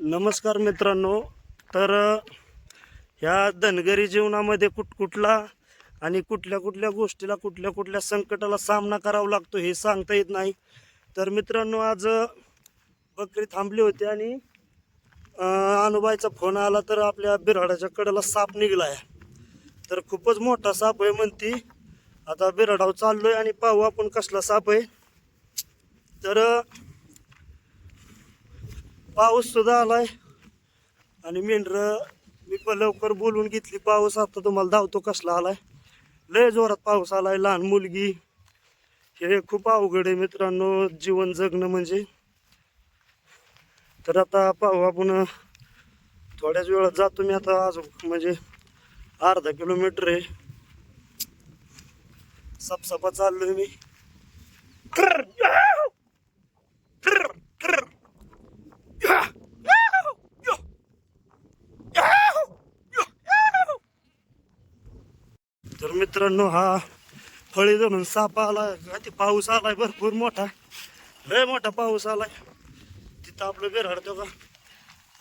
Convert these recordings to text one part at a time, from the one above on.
नमस्कार मित्रांनो. तर ह्या धनगरी जीवनामध्ये कुठकुठला आणि कुठल्या कुठल्या गोष्टीला कुठल्या कुठल्या संकटाला सामना करावा लागतो हे सांगता येत नाही. तर मित्रांनो आज बकरी थांबली होती आणि अ, अनुबाईचा फोन आला तर आपल्या बिराडाच्या कडेला साप निघलाय. तर खूपच मोठा साप आहे म्हणती. आता बिरडावर चाललो आहे आणि पाहू आपण कसला साप आहे. तर पाऊस सुद्धा आलाय. आणि मेंढर मी पण लवकर बोलून घेतली पाऊस आता तुम्हाला धावतो कसला आलाय. लय जोरात पाऊस आलाय लहान मुलगी. हे खूप अवघड आहे मित्रांनो जीवन जगणं म्हणजे. तर आता पाहू आपण थोड्याच वेळात जातो मी आता आज म्हणजे अर्धा किलोमीटर आहे. सपसपा चाललोय मी. तर मित्रांनो हा फळी धरून साप आलाय. का ते पाऊस आलाय भरपूर मोठा. लय मोठा पाऊस आलाय. तिथं आपलं बिराडतो का?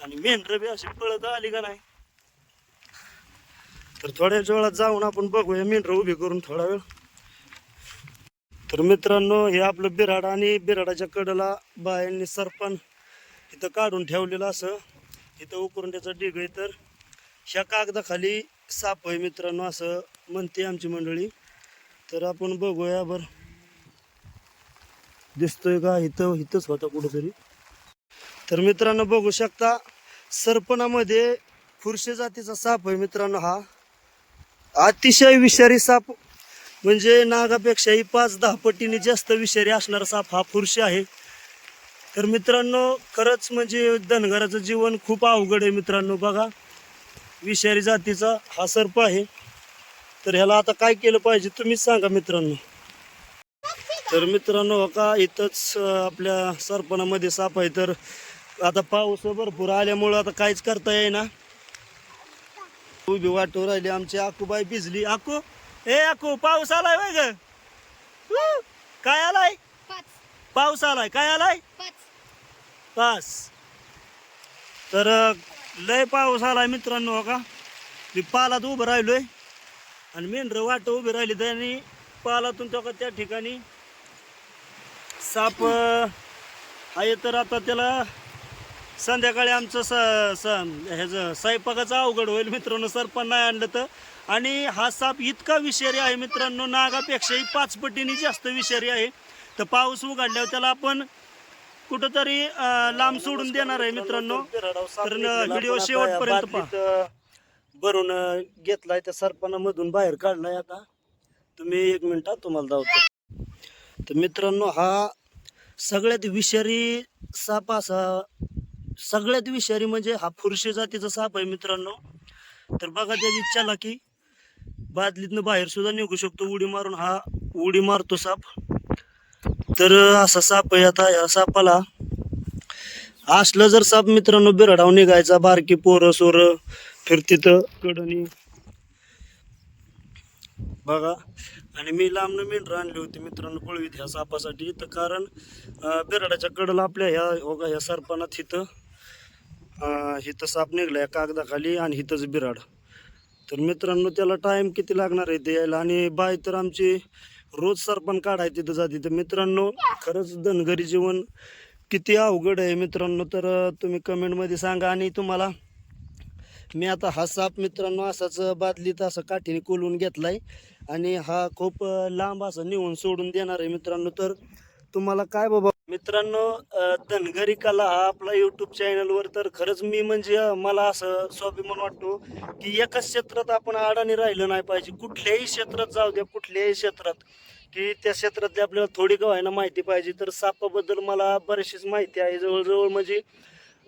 आणि मेंढर बी अशी पळत आली का नाही? तर थोड्याच वेळात जाऊन आपण बघूया मेंढर उभी करून थोडा वेळ. तर मित्रांनो हे आपलं बिराड आणि बिराडाच्या कडला बायांनी सरपण इथं काढून ठेवलेलं असं. इथं उकरून त्याचं डिग आहे तर ह्या कागदाखाली साप आहे मित्रांनो असं म्हणते आमची मंडळी. तर आपण बघूया बर. दिसतोय का? इथं इथंच होता कुठंतरी. तर मित्रांनो बघू शकता सरपणामध्ये फुरशे जातीचा साप आहे मित्रांनो हा. अतिशय विषारी साप. म्हणजे नागापेक्षाही पाच दहा पटीने जास्त विषारी असणारा साप हा फुरशी आहे. तर मित्रांनो खरंच म्हणजे धनगराचं जीवन खूप अवघड आहे मित्रांनो. बघा विषारी जातीचा हा सर्प आहे. तर ह्याला आता काय केलं पाहिजे तुम्हीच सांगा मित्रांनो. तर मित्रांनो का इथंच आपल्या सरपणामध्ये साप आहे. तर आता पाऊस भरपूर आल्यामुळं आता काहीच करता येईना. उभी वाटवर राहिली आमची आकूबाई भिजली. आकू ए आकू पाऊस आलाय ग. काय आलाय? पाऊस आलाय. काय आलाय? पाच तर लय पाऊस आला मित्रांनो हो का? मी पालात उभं राहिलोय. आणि मेंढरं वाट उभी राहिली त्यांनी पालातून तो का त्या ठिकाणी साप आहे तर आता त्याला संध्याकाळी आमचं स स ह्याचं स्वयंपाकाचं अवघड होईल मित्रांनो सरपण नाही आणलं तर. आणि हा साप इतका विषारी आहे मित्रांनो नागापेक्षाही पाच पटीने जास्त विषारी आहे. तर पाऊस उघडल्यावर त्याला आपण कुठंतरी लांब सोडून देणार आहे मित्रांनो. तर व्हिडिओ शेवटपर्यंत पहा. भरून घेतलाय त्या सरपणामधून बाहेर काढलाय आता. तुम्ही एक मिनिटात तुम्हाला धावतो. तर मित्रांनो हा सगळ्यात विषारी साप असा सगळ्यात विषारी म्हणजे हा फुरशी जातीचा साप आहे मित्रांनो. तर बघा त्याची चलाकी बादलीतनं बाहेर सुद्धा निघू शकतो उडी मारून. हा उडी मारतो साप. तर असा साप आहे आता या सापाला असलं जर साप मित्रांनो बिरडाव निघायचा बारकी पोरं सोरं फिरतीत कडणी. बघा. आणि मी लांबनं मेंढर आणली होती मित्रांनो पळवीत ह्या सापासाठी. तर कारण अं, बिराडाच्या कडला आपल्या ह्या ओघा ह्या सरपणात हिथं हिथं साप निघला या कागदाखाली आणि हिथंच बिराड. तर मित्रांनो त्याला टाइम किती लागणार आहे ते यायला? आणि बाय तर आमची रोज सरपण काढाय तिथं जाते. तर मित्रांनो खरंच धनगरी जीवन किती अवघड आहे मित्रांनो. तर तुम्ही कमेंटमध्ये सांगा आणि तुम्हाला मी आता हा साप मित्रांनो असाच बादलीत असं काठीने कोलून आहे आणि हा खूप लांब असं नेऊन सोडून देणार आहे मित्रांनो. तर तुम्हाला काय बाबा मित्रांनो धनगरी कला हा आपला युट्यूब चॅनलवर तर खरंच मी म्हणजे मला असं स्वाभिमान वाटतो की एकाच क्षेत्रात आपण अडाणी राहिलं नाही पाहिजे. कुठल्याही क्षेत्रात जाऊ द्या कुठल्याही क्षेत्रात. की त्या क्षेत्रातली आपल्याला थोडी का माहिती पाहिजे. तर सापाबद्दल मला बरीचशीच माहिती आहे. जवळजवळ म्हणजे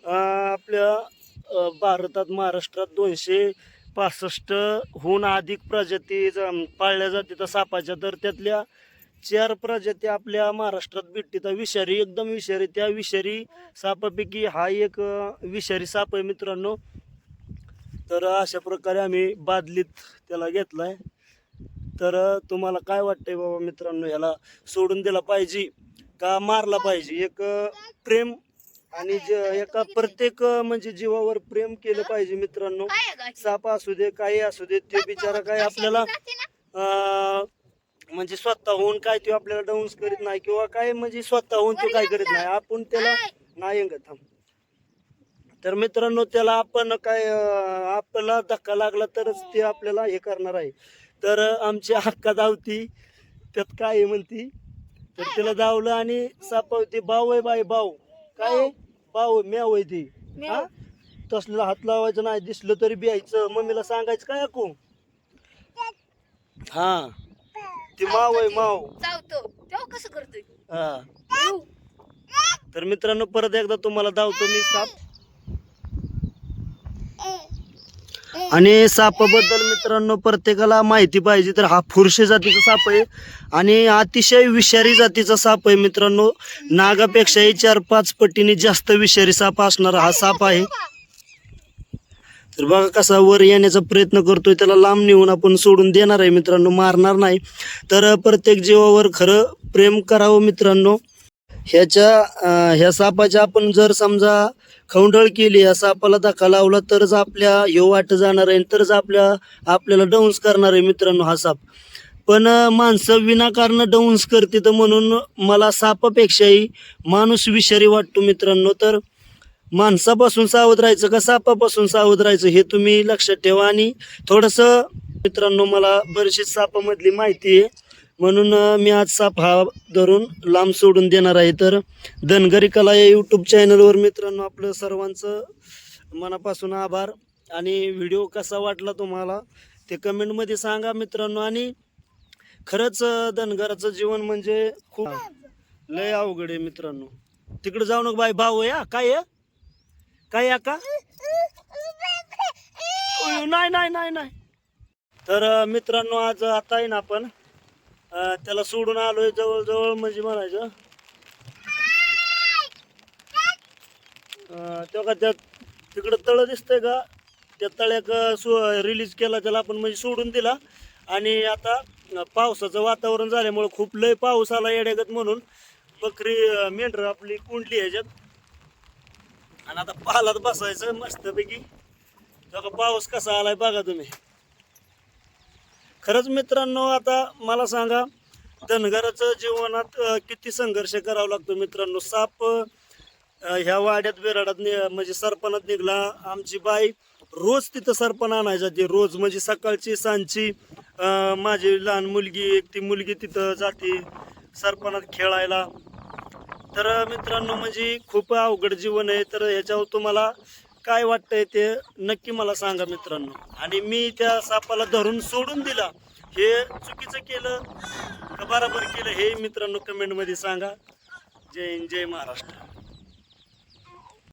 आपल्या भारतात महाराष्ट्रात दोनशे पासष्टहून अधिक प्रजाती पाळल्या जाते सापाच्या. तर त्यातल्या चार प्रजाती आपल्या महाराष्ट्रात भेटते त्या विषारी एकदम विषारी. त्या विषारी सापापैकी हा एक विषारी साप आहे मित्रांनो. तर अशा प्रकारे आम्ही बादलीत त्याला घेतलाय. तर तुम्हाला काय वाटतंय बाबा मित्रांनो ह्याला सोडून दिला पाहिजे का मारला पाहिजे? एक प्रेम आणि ज- एका प्रत्येक म्हणजे जीवावर प्रेम केलं पाहिजे मित्रांनो. साप असू दे काही असू दे ते बिचारा काय आपल्याला म्हणजे स्वतःहून काय ते आपल्याला डाऊन्स करीत नाही किंवा काय म्हणजे स्वतःहून तो काय करीत नाही. आपण त्याला नाही थांब तर मित्रांनो त्याला आपण काय अं, आपल्याला धक्का लागला तरच ते आपल्याला हे करणार आहे. तर आमची हक्का धावती त्यात काय म्हणती? तर तिला धावलं आणि सापावती बाव आहे बाई बाव काय आहे, म्याव आहे ती. हा? तसलं हात लावायचं नाही दिसलं तरी बियायचं मम्मीला सांगायचं काय ऐकू हा. ती माव आहे माव. चावतो तेव्हा कसं करतोय? हा. तर मित्रांनो परत एकदा तुम्हाला धावतो मी साप. आणि सापाबद्दल मित्रांनो प्रत्येकाला माहिती पाहिजे तर हा फुरशे जातीचा साप आहे. आणि अतिशय विषारी जातीचा साप आहे मित्रांनो. नागापेक्षाही चार पाच पटीने जास्त विषारी साप असणारा हा साप आहे. तर बघा कसा वर येण्याचा प्रयत्न करतोय त्याला लांब नेऊन आपण सोडून देणार आहे मित्रांनो मारणार नाही. तर प्रत्येक जीवावर खरं प्रेम करावं मित्रांनो. ह्याच्या ह्या सापाच्या आपण जर समजा खवंडळ केली ह्या सापाला धक्का लावला तरच आपल्या ह्यो वाट जाणार आहे तरच आपल्या आपल्याला डौन्स करणार आहे मित्रांनो हा साप. पण माणसं विनाकारण डौन्स करते तर म्हणून मला सापापेक्षाही माणूस विषारी वाटतो मित्रांनो. तर माणसापासून सावध राहायचं का सापापासून सावध राहायचं हे तुम्ही लक्षात ठेवा. आणि थोडंसं मित्रांनो मला बरीचशी सापामधली माहिती आहे. म्हणून मी आज साप हा धरून लांब सोडून देणार आहे. तर धनगरी कला या यूट्यूब चॅनलवर मित्रांनो आपलं सर्वांचं मनापासून आभार. आणि व्हिडिओ कसा वाटला तुम्हाला ते कमेंटमध्ये सांगा मित्रांनो. आणि खरंच धनगराचं जीवन म्हणजे खूप लय अवघड आहे मित्रांनो. तिकडे जाऊ नका बाई भाऊ या काय आहे? काय या का? नाही नाही नाही नाही. तर मित्रांनो आज आता आहे ना आपण त्याला सोडून आलोय जवळजवळ म्हणजे म्हणायचं. तेव्हा तो का त्या तिकडं तळ दिसतंय का? त्या तळ्याक सो रिलीज केला त्याला आपण म्हणजे सोडून दिला. आणि आता पावसाचं वातावरण झाल्यामुळं खूप लय पाऊस आला येड्यागत म्हणून. बकरी मेंढर आपली कुंडली ह्याच्यात आणि आता पालात बसायचं मस्तपैकी. बघा का पाऊस कसा आलाय बघा तुम्ही. खरंच मित्रांनो आता मला सांगा धनगराचं जीवनात किती संघर्ष करावा लागतो मित्रांनो? साप ह्या वाड्यात बिराडात म्हणजे सरपणात निघला. आमची बाई रोज तिथं सरपण आणायला जाते. रोज म्हणजे सकाळची सांजची माझी लहान मुलगी एक ती मुलगी तिथं जाते सरपणात खेळायला. तर मित्रांनो म्हणजे खूप अवघड जीवन आहे. तर ह्याच्यावर तुम्हाला काय वाटतंय ते नक्की मला सांगा मित्रांनो. आणि मी त्या सापाला धरून सोडून दिला हे चुकीचं केलं का बरोबर केलं हे मित्रांनो कमेंटमध्ये सांगा. जय हिंद जय महाराष्ट्र.